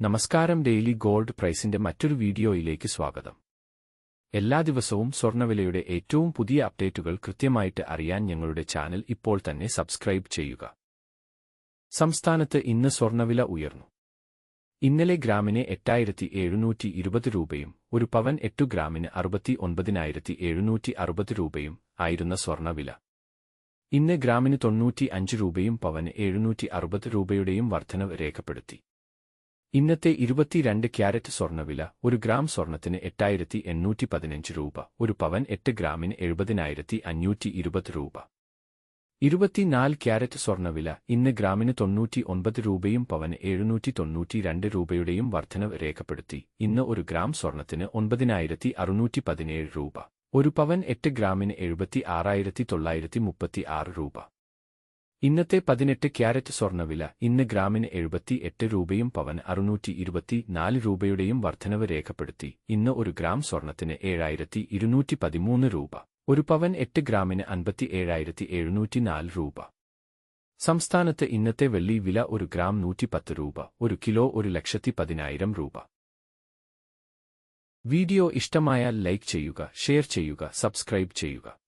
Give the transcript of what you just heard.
നമസ്കാരം daily gold പ്രൈസിന്റെ മറ്റൊരു വീഡിയോയിലേക്ക് സ്വാഗതം. എല്ലാ ദിവസവും സ്വർണവിലയുടെ ഏറ്റവും പുതിയ അപ്ഡേറ്റുകൾ കൃത്യമായിട്ട് അറിയാൻ ഞങ്ങളുടെ ചാനൽ ഇപ്പോൾ തന്നെ സബ്സ്ക്രൈബ് ചെയ്യുക. സംസ്ഥാനത്ത് ഇന്ന് സ്വർണവില ഉയർന്നു. ഇന്നലെ ഗ്രാമിന് എട്ടായിരത്തി എഴുന്നൂറ്റി ഇരുപത് രൂപയും ഒരു പവൻ എട്ടു ഗ്രാമിന് അറുപത്തി ഒൻപതിനായിരത്തി എഴുന്നൂറ്റി അറുപത് രൂപയും ആയിരുന്ന സ്വർണവില ഇന്ന് ഗ്രാമിന് തൊണ്ണൂറ്റി അഞ്ച് രൂപയും പവന് എഴുന്നൂറ്റി അറുപത് രൂപയുടെയും വർധനവ് രേഖപ്പെടുത്തി. ഇന്നത്തെ ഇരുപത്തിരണ്ട് ക്യാരറ്റ് സ്വർണവില ഒരു ഗ്രാം സ്വർണത്തിന് എട്ടായിരത്തി എണ്ണൂറ്റി പതിനഞ്ച് രൂപ ഒരു പവൻ എട്ട് ഗ്രാമിന് എഴുപതിനായിരത്തി അഞ്ഞൂറ്റി ഇരുപത് രൂപ. ഇരുപത്തിനാല് ക്യാരറ്റ് സ്വർണവില ഇന്ന് ഗ്രാമിന് തൊണ്ണൂറ്റി ഒൻപത് രൂപയും പവന് എഴുന്നൂറ്റി തൊണ്ണൂറ്റി രണ്ട് രൂപയുടെയും വർധനവ് രേഖപ്പെടുത്തി. ഇന്ന് ഒരു ഗ്രാം സ്വർണത്തിന് ഒൻപതിനായിരത്തി അറുന്നൂറ്റി പതിനേഴ് രൂപ ഒരു പവൻ എട്ട് ഗ്രാമിന് എഴുപത്തി ആറായിരത്തി തൊള്ളായിരത്തി മുപ്പത്തി ആറ് രൂപ. ഇന്നത്തെ പതിനെട്ട് ക്യാരറ്റ് സ്വർണവില ഇന്ന് ഗ്രാമിന് എഴുപത്തി എട്ട് രൂപയും പവൻ അറുന്നൂറ്റി ഇരുപത്തി നാല് രൂപയുടെയും വർധനവ് രേഖപ്പെടുത്തി. ഇന്ന് ഒരു ഗ്രാം സ്വർണത്തിന് ഏഴായിരത്തി ഇരുന്നൂറ്റി പതിമൂന്ന് രൂപ. ഒരു പവൻ എട്ട് ഗ്രാമിന് അൻപത്തി ഏഴായിരത്തി എഴുന്നൂറ്റി നാല് രൂപ. സംസ്ഥാനത്ത് ഇന്നത്തെ വെള്ളി വില ഒരു ഗ്രാം നൂറ്റിപ്പത്ത് രൂപ. ഒരു കിലോ ഒരു ലക്ഷത്തി പതിനായിരം രൂപ. വീഡിയോ ഇഷ്ടമായാൽ ലൈക്ക് ചെയ്യുക ഷെയർ ചെയ്യുക സബ്സ്ക്രൈബ് ചെയ്യുക.